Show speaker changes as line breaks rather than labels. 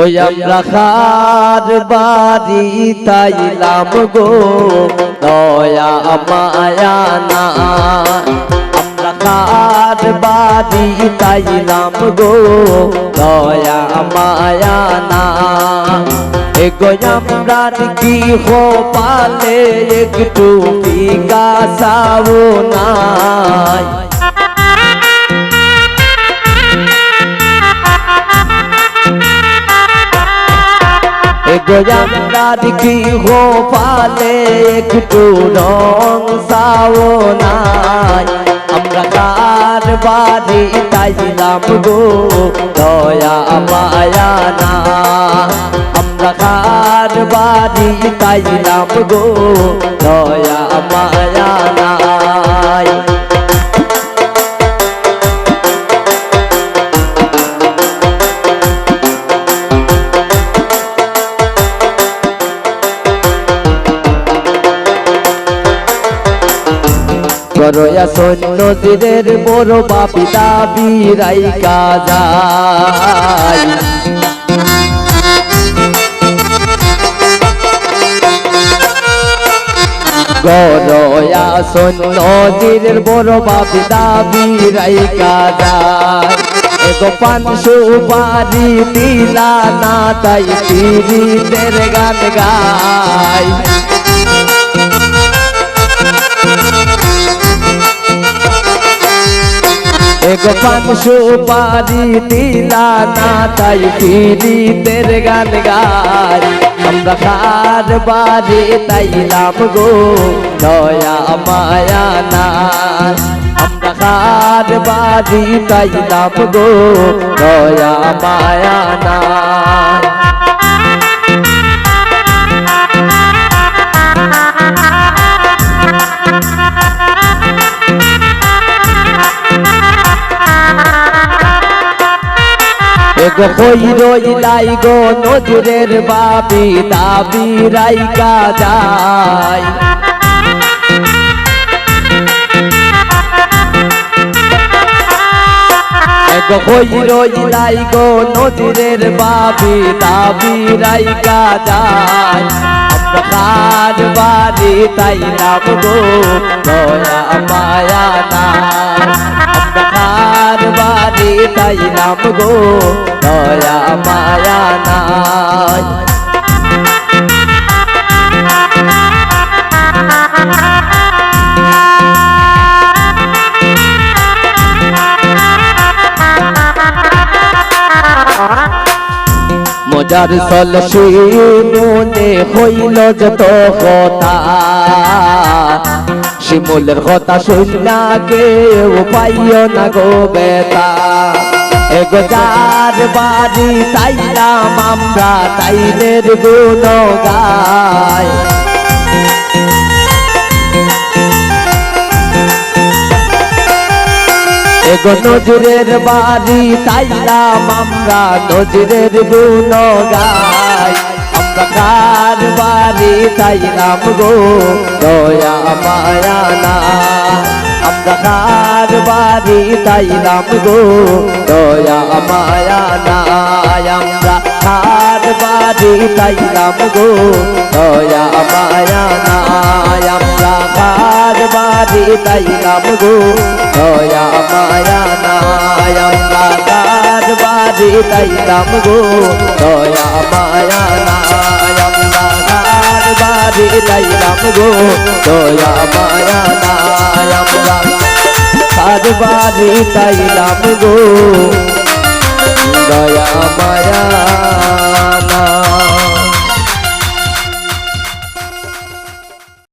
ওই আমরা খার বাড়ি তাইলাম গো। দয়া মায়া না। আমরা খার বাড়ি তাইলাম গো। দয়া মায়া না। আমরা কি হো পালে একটু বিকাশাও নাই গোজামরা দেখি হো পালে একটু রং সাও নাই আমরা কার বাড়ি তাইলাম গো, দয়া মায়া না। আমরা কার বাড়ি তাইলাম গো, দয়া মায়া নাই করয়া সৈন্য দিদের বড় বাপি দাবি রাইকা যায়। গরয়া সৈন্য দিদের বড় বাপি দাবি রাইকা যায়। পাঁচশো বাড়ি দিলা না তাই পীড়িতের গান গায়। এগো সুপারি দিলা না তাই পীড়িতের গান গাই। আমরা কার বাড়ি তাইলাম গো, দয়া, মায়া না আমরা কার বাড়ি তাইলাম গো, দয়া, মায়া না এগো কই রইলাই গো নজরের বাবি দাবি রাইকা যায় এগো কই রইলাই গো নজরের বাবি দাবি রাইকা যায় আমরা কার বাড়ি তাইলাম গো দয়া মায়া না কার বাড়ি তাইলাম গো? দয়া মায়া নাই। মজার সলসি মনে হইল যত কথা। শিমুলের কথা শুনলা কেউ পাইও না গো বেতা এগো যার বাড়ি তাইলাম আমরা, তাইলের গুণ গায় এগো নজরের বাড়ি তাইলাম আমরা, নজরের গুণ আমরা কার বাড়ি তাইলাম গো, দয়া, মায়া, না। আমরা কার বাড়ি তাইলাম গো, দয়া, মায়া, না। আমরা কার বাড়ি তাইলাম গো, দয়া, মায়া, না। আমরা কার বাড়ি তাইলাম গো, দয়া, মায়া, না। আমরা কার বাড়ি তাইলাম গো। দয়া, মায়া না আমরা কার বাড়ি তাইলাম গো। দয়া, মায়া না আমরা বাড়ি তাইলাম গো।